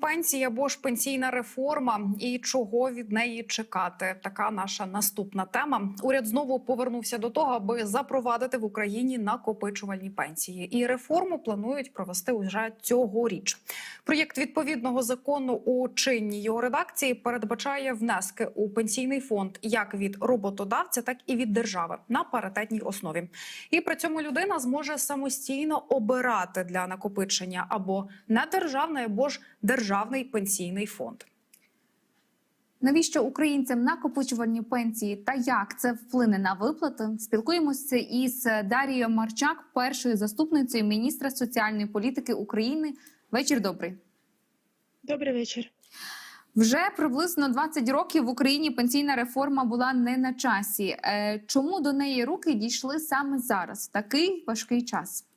Пенсії або ж пенсійна реформа, і чого від неї чекати? Така наша наступна тема. Уряд знову повернувся до того, аби запровадити в Україні накопичувальні пенсії. І реформу планують провести уже цьогоріч. Проєкт відповідного закону у чинній його редакції передбачає внески у пенсійний фонд як від роботодавця, так і від держави на паритетній основі. І при цьому людина зможе самостійно обирати для накопичення або недержавний, або ж державний пенсійний фонд. Навіщо українцям накопичувальні пенсії та як це вплине на виплати? Спілкуємося із Дарією Марчак, першою заступницею міністра соціальної політики України. Вечір добрий. Добрий вечір. Вже приблизно 20 років в Україні пенсійна реформа була не на часі. Е, Чому до неї руки дійшли саме зараз, в такий важкий час?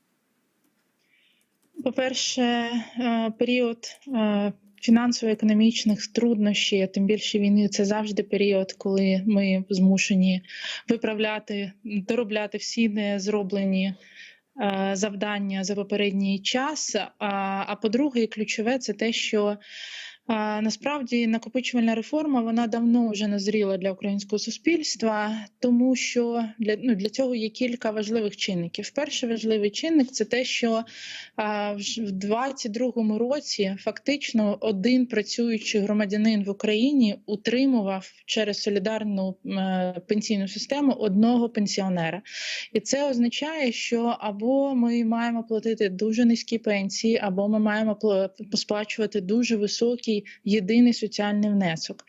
По-перше, е, період е, фінансово-економічних труднощів, тим більше війни, це завжди період, коли ми змушені виправляти, доробляти всі не зроблені е, завдання за попередній час. А, по-друге, ключове це те, що Насправді накопичувальна реформа вона давно вже назріла для українського суспільства, тому що для ну для цього є кілька важливих чинників. Перший важливий чинник це те, що а, в 22-му році фактично один працюючий громадянин в Україні утримував через солідарну е, пенсійну систему одного пенсіонера, і це означає, що або ми маємо платити дуже низькі пенсії, або ми маємо пла- сплачувати дуже високий єдиний соціальний внесок.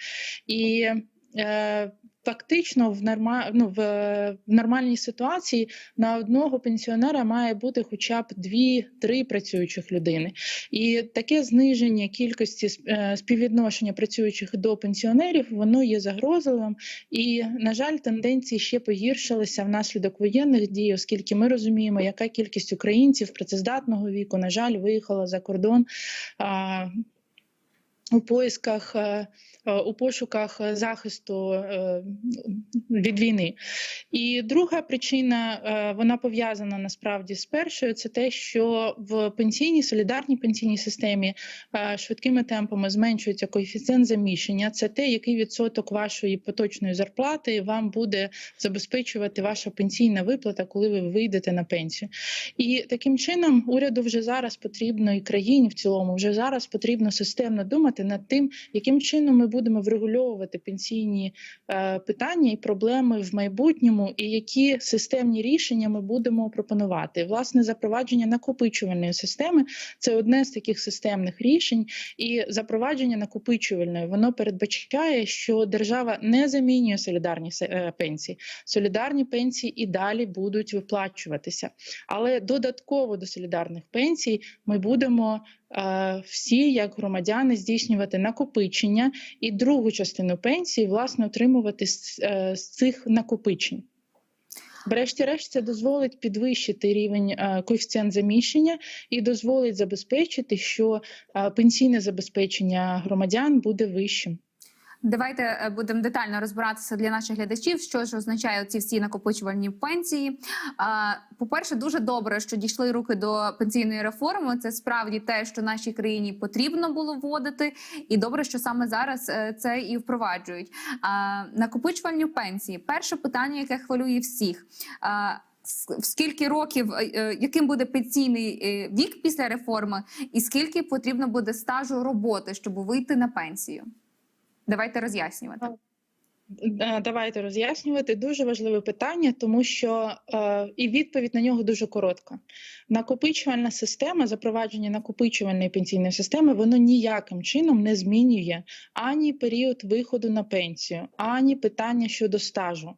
І е, фактично в, норма, ну, в, нормальній ситуації на одного пенсіонера має бути хоча б 2-3 працюючих людини. І таке зниження кількості е, співвідношення працюючих до пенсіонерів воно є загрозливим. І, на жаль, тенденції ще погіршилися внаслідок воєнних дій, оскільки ми розуміємо, яка кількість українців працездатного віку, на жаль, виїхала за кордон. У поисках, е, у пошуках захисту е, від війни. І друга причина е, вона пов'язана насправді з першою. Це те, що в пенсійній солідарній пенсійній системі е, швидкими темпами зменшується коефіцієнт заміщення. Це те, який відсоток вашої поточної зарплати вам буде забезпечувати ваша пенсійна виплата, коли ви вийдете на пенсію. І таким чином уряду вже зараз потрібно і країні в цілому вже зараз потрібно системно думати над тим, яким чином ми будемо врегульовувати пенсійні е, питання і проблеми в майбутньому, і які системні рішення ми будемо пропонувати. Власне, запровадження накопичувальної системи це одне з таких системних рішень, і запровадження накопичувальної воно передбачає, що держава не замінює солідарні е, пенсії. Солідарні пенсії і далі будуть виплачуватися, але додатково до солідарних пенсій ми будемо всі, як громадяни, здійснювати накопичення і другу частину пенсії, власне, отримувати з, е, цих накопичень. Врешті-решт, це дозволить підвищити рівень е, коефіцієнт заміщення і дозволить забезпечити, що е, пенсійне забезпечення громадян буде вищим. Давайте е, будемо детально розбиратися для наших глядачів, що ж означають ці всі накопичувальні пенсії. По-перше, дуже добре, що дійшли руки до пенсійної реформи. Це справді те, що нашій країні потрібно було вводити, і добре, що саме зараз е, це і впроваджують. Накопичувальні пенсії. Перше питання, яке хвилює всіх. В Скільки років, е, яким буде пенсійний вік після реформи, і скільки потрібно буде стажу роботи, щоб вийти на пенсію? Давайте роз'яснювати. Давайте роз'яснювати дуже важливе питання, тому що е, і відповідь на нього дуже коротка. Накопичувальна система, запровадження накопичувальної пенсійної системи, воно ніяким чином не змінює ані період виходу на пенсію, ані питання щодо стажу.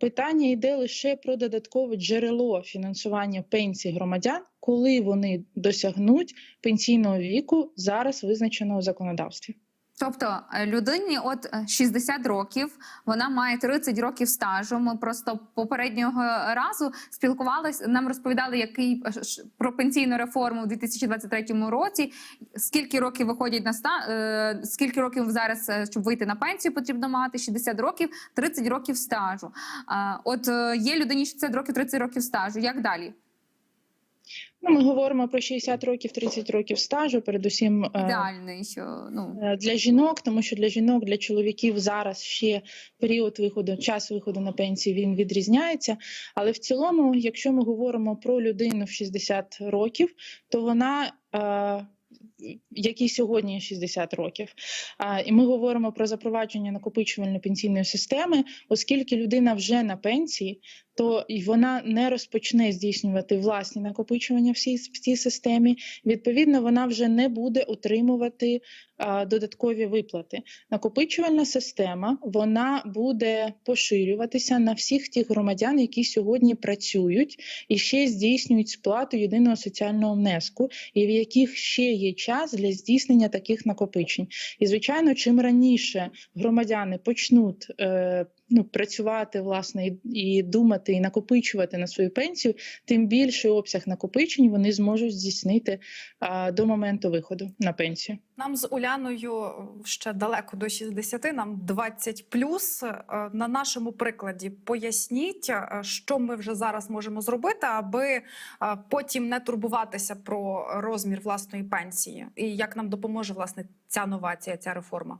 Питання йде лише про додаткове джерело фінансування пенсій громадян, коли вони досягнуть пенсійного віку, зараз визначеного в законодавстві. Тобто е, людині от е, 60 років, вона має 30 років стажу. Ми просто попереднього разу спілкувалися. Нам розповідали, який е, про пенсійну реформу у 2023 році. Скільки років виходять на ста е, скільки років зараз, е, щоб вийти на пенсію, потрібно мати 60 років, 30 років стажу. От е, є людині 60 років, 30 років стажу. Як далі? Ну, ми говоримо про 60 років, 30 років стажу, передусім е, Ідеальний, що ну Е, для жінок, тому що для жінок, для чоловіків зараз ще період виходу, час виходу на пенсію він відрізняється. Але в цілому, якщо ми говоримо про людину в 60 років, то вона. Е, якій сьогодні 60 років, А, і ми говоримо про запровадження накопичувальної пенсійної системи, оскільки людина вже на пенсії, то вона не розпочне здійснювати власні накопичування в цій, в цій системі. Відповідно, вона вже не буде отримувати а, додаткові виплати. Накопичувальна система вона буде поширюватися на всіх тих громадян, які сьогодні працюють і ще здійснюють сплату єдиного соціального внеску, і в яких ще є час для здійснення таких накопичень. І звичайно, чим раніше громадяни почнуть е, ну, працювати власне і, і думати, і накопичувати на свою пенсію, тим більший обсяг накопичень вони зможуть здійснити а, до моменту виходу на пенсію. Нам з Уляною ще далеко до 60, нам 20 плюс. Е, На нашому прикладі поясніть, е, що ми вже зараз можемо зробити, аби е, потім не турбуватися про розмір власної пенсії, і як нам допоможе власне ця новація, ця реформа.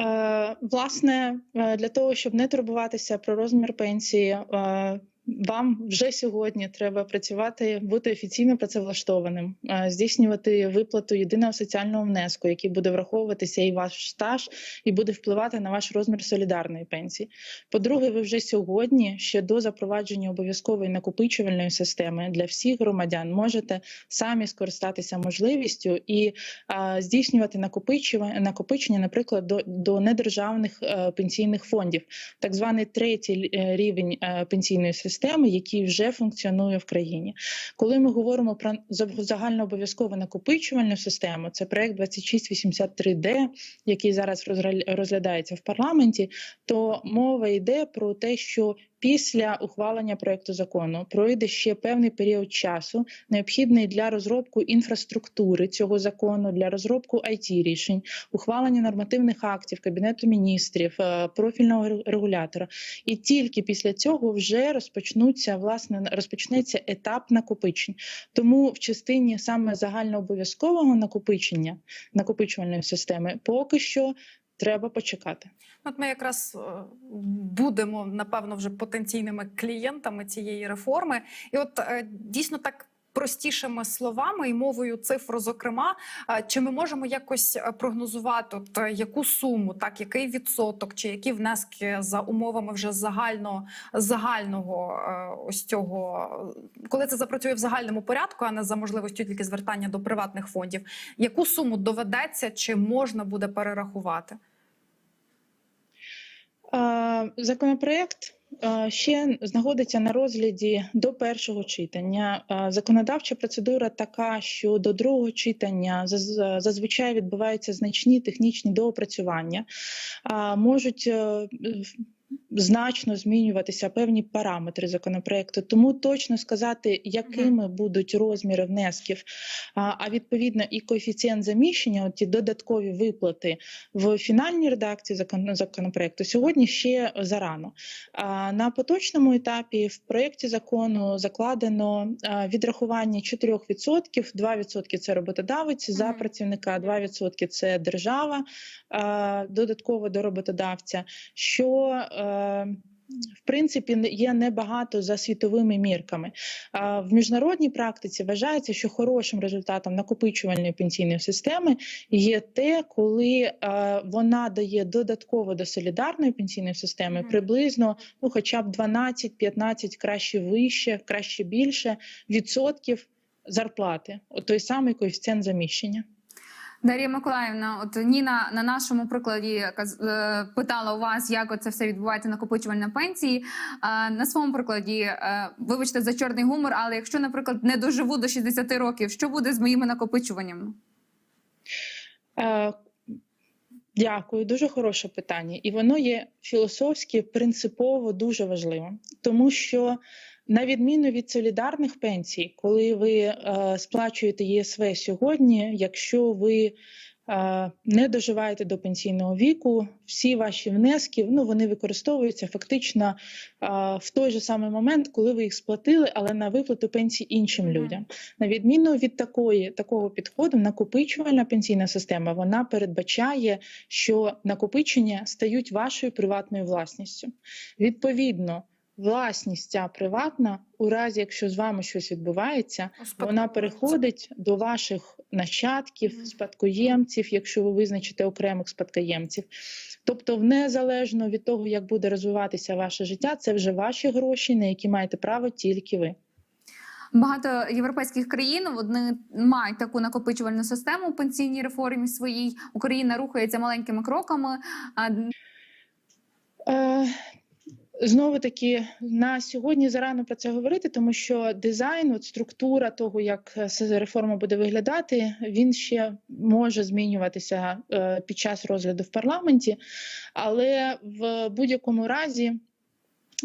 Е, Власне, е, для того, щоб не турбуватися про розмір пенсії, е, вам вже сьогодні треба працювати, бути офіційно працевлаштованим, е, здійснювати виплату єдиного соціального внеску, який буде враховуватися і ваш стаж, і буде впливати на ваш розмір солідарної пенсії. По-друге, ви вже сьогодні, ще до запровадження обов'язкової накопичувальної системи для всіх громадян, можете самі скористатися можливістю і а, здійснювати накопичування, накопичення, наприклад, до, до недержавних е, пенсійних фондів, так званий третій е, рівень е, пенсійної системи, який вже функціонує в країні. Коли ми говоримо про за- загальнообов'язкову накопичувальну систему, це проект 2683D, який зараз розглядається в парламенті, то мова йде про те, що після ухвалення проекту закону пройде ще певний період часу, необхідний для розробку інфраструктури цього закону, для розробку it рішень, ухвалення нормативних актів Кабінету міністрів, е, профільного регулятора. І тільки після цього вже розпочнуться власне розпочнеться етап накопичень. Тому в частині саме загальнообов'язкового накопичення накопичувальної системи поки що треба почекати. От ми якраз е, будемо напевно вже потенційними клієнтами цієї реформи, і от е, дійсно так. Простішими словами і мовою цифр, зокрема, е, чи ми можемо якось прогнозувати, от, яку суму, так який відсоток, чи які внески за умовами вже загально загального ось цього, коли це запрацює в загальному порядку, а не за можливістю тільки звертання до приватних фондів, яку суму доведеться чи можна буде перерахувати? Законопроект ще знаходиться на розгляді до першого читання. Законодавча процедура така, що до другого читання заз- зазвичай відбуваються значні технічні доопрацювання, можуть е, значно змінюватися певні параметри законопроекту. Тому точно сказати, якими будуть розміри внесків, а відповідно і коефіцієнт заміщення, от ті додаткові виплати в фінальній редакції закон- законопроекту сьогодні ще зарано. На поточному етапі в проєкті закону закладено відрахування 4%, 2% – це роботодавець за працівника, 2% – це держава додатково до роботодавця. Що е, в принципі є небагато за світовими мірками. В міжнародній практиці вважається, що хорошим результатом накопичувальної пенсійної системи є те, коли е, вона дає додатково до солідарної пенсійної системи приблизно ну, хоча б 12-15, краще вище, краще більше відсотків зарплати. Той самий коефіцієнт заміщення. Дар'я Миколаївна, от Ніна на нашому прикладі е, питала у вас, як це все відбувається накопичувальна пенсії. На своєму прикладі, е, вибачте за чорний гумор, але якщо, наприклад, не доживу до 60 років, що буде з моїми накопичуваннями? Е, Дякую, дуже хороше питання, і воно є філософськи принципово дуже важливим, тому що На відміну від солідарних пенсій, коли ви е, сплачуєте єСВ сьогодні, якщо ви е, не доживаєте до пенсійного віку, всі ваші внески ну, вони використовуються фактично е, в той же самий момент, коли ви їх сплатили, але на виплату пенсії іншим людям. На відміну від такої такого підходу, накопичувальна пенсійна система вона передбачає, що накопичення стають вашою приватною власністю. Відповідно, власність ця приватна, у разі якщо з вами щось відбувається, вона переходить до ваших нащадків, спадкоємців, якщо ви визначите окремих спадкоємців. Тобто, незалежно від того, як буде розвиватися ваше життя, це вже ваші гроші, на які маєте право тільки ви. Багато європейських країн вони мають таку накопичувальну систему у пенсійній реформі своїй. Україна рухається маленькими кроками. Е, Знову таки на сьогодні зарано про це говорити, тому що дизайн, от структура того, як е, реформа буде виглядати, він ще може змінюватися е, під час розгляду в парламенті, але в будь-якому разі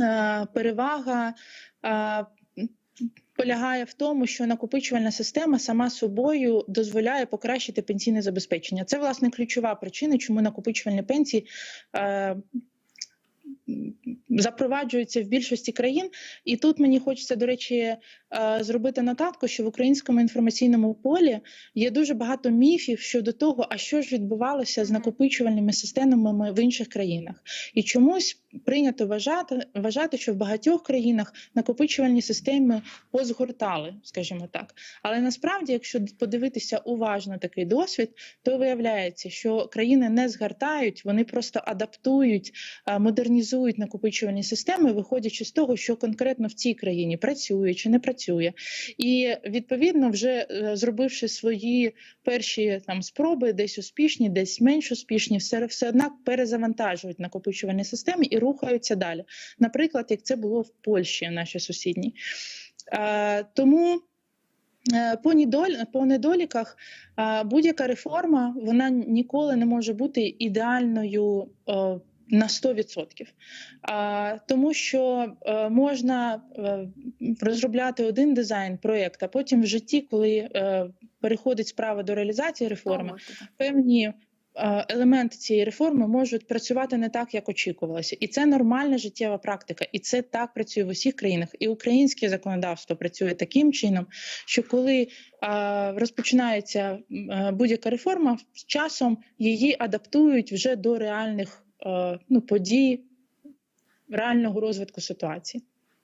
е, перевага. Полягає в тому, що накопичувальна система сама собою дозволяє покращити пенсійне забезпечення. Це власне ключова причина, чому накопичувальні пенсії запроваджуються в більшості країн. І тут мені хочеться, до речі, е, зробити нотатку, що в українському інформаційному полі є дуже багато міфів щодо того, а що ж відбувалося з накопичувальними системами в інших країнах. І чомусь прийнято вважати, вважати, що в багатьох країнах накопичувальні системи позгортали, скажімо так. Але насправді, якщо подивитися уважно такий досвід, то виявляється, що країни не згортають, вони просто адаптують, е, модернізують накопичувальні системи, виходячи з того, що конкретно в цій країні працює чи не працює. І відповідно, вже е, зробивши свої перші там спроби, десь успішні, десь менш успішні, все, все однак перезавантажують накопичувальні системи і рухаються далі. Наприклад, як це було в Польщі, нашій сусідній. Е, тому е, по, недоліках будь-яка реформа вона ніколи не може бути ідеальною. На 100%. А, тому що е, можна е, розробляти один дизайн проєкт, а потім в житті, коли е, переходить справа до реалізації реформи, певні елементи цієї реформи можуть працювати не так, як очікувалося, і це нормальна життєва практика, і це так працює в усіх країнах. І українське законодавство працює таким чином, що коли е, розпочинається будь-яка реформа, з часом її адаптують вже до реальних ну, подій, реального розвитку ситуації.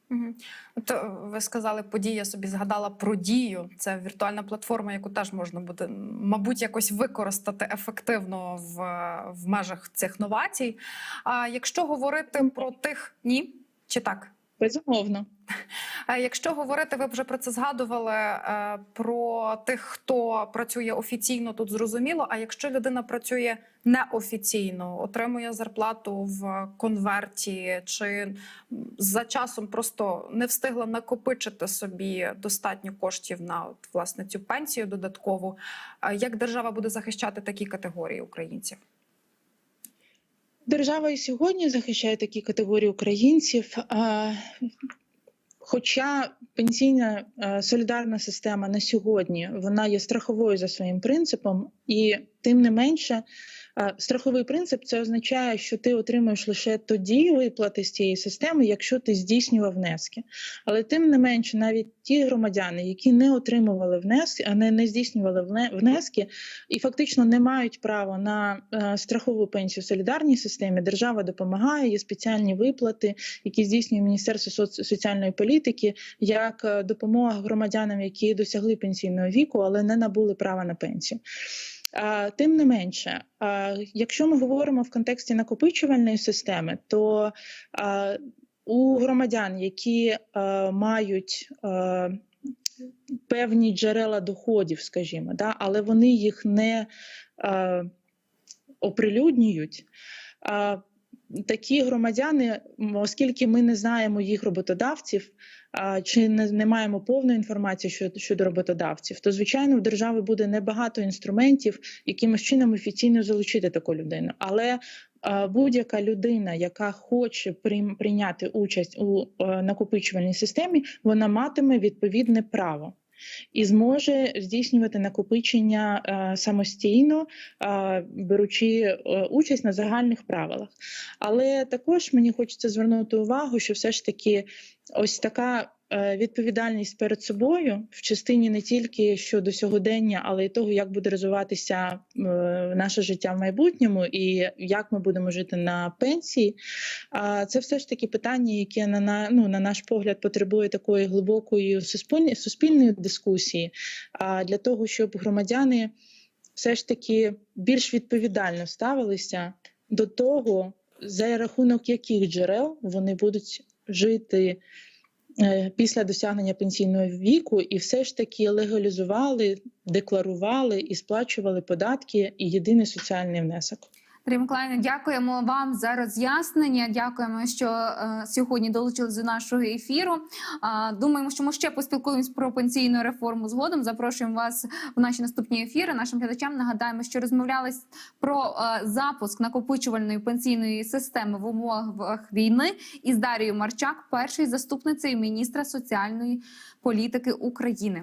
Мгм. От е, ви сказали події, я собі згадала про дію. Це віртуальна платформа, яку теж можна буде, мабуть, якось використати ефективно в, в межах цих новацій. А якщо говорити про тих ні, чи так? Безумовно. Е, Якщо говорити, ви вже про це згадували е, про тих, хто працює офіційно, тут зрозуміло. А якщо людина працює неофіційно, отримує зарплату в конверті, чи за часом просто не встигла накопичити собі достатньо коштів на власне цю пенсію додаткову, е, як держава буде захищати такі категорії українців? Держава і сьогодні захищає такі категорії українців. Хоча пенсійна солідарна система на сьогодні вона є страховою за своїм принципом, і тим не менше, страховий принцип це означає, що ти отримуєш лише тоді виплати з цієї системи, якщо ти здійснював внески. Але тим не менше, навіть ті громадяни, які не отримували внески, а не, не здійснювали внески, і фактично не мають права на е, страхову пенсію в солідарній системі, держава допомагає, є спеціальні виплати, які здійснює Міністерство соціальної політики, як е, допомога громадянам, які досягли пенсійного віку, але не набули права на пенсію. Тим не менше, якщо ми говоримо в контексті накопичувальної системи, то у громадян, які мають певні джерела доходів, скажімо, але вони їх не оприлюднюють. Такі громадяни, оскільки ми не знаємо їх роботодавців, чи не, не маємо повної інформації щодо, щодо роботодавців, то звичайно в держави буде небагато інструментів, якимось чином офіційно залучити таку людину. Але будь-яка людина, яка хоче прийняти участь у е, накопичувальній системі, вона матиме відповідне право. І зможе здійснювати накопичення е, самостійно, е, беручи е, участь на загальних правилах. Але також мені хочеться звернути увагу, що все ж таки ось така відповідальність перед собою в частині не тільки щодо сьогодення, але й того, як буде розвиватися е, наше життя в майбутньому і як ми будемо жити на пенсії. Це все ж таки питання, яке на, ну, на наш погляд потребує такої глибокої суспільної, суспільної дискусії, для того, щоб громадяни все ж таки більш відповідально ставилися до того, за рахунок яких джерел вони будуть жити е, після досягнення пенсійного віку, і все ж таки легалізували, декларували і сплачували податки і єдиний соціальний внесок. Дар'я дякуємо вам за роз'яснення. Дякуємо, що е, сьогодні долучились до нашого ефіру. А, думаємо, що ми ще поспілкуємось про пенсійну реформу згодом. Запрошуємо вас в наші наступні ефіри. Нашим глядачам нагадаємо, що розмовлялись про е, запуск накопичувальної пенсійної системи в умовах війни із Дарією Марчак, першою заступницею міністра соціальної політики України.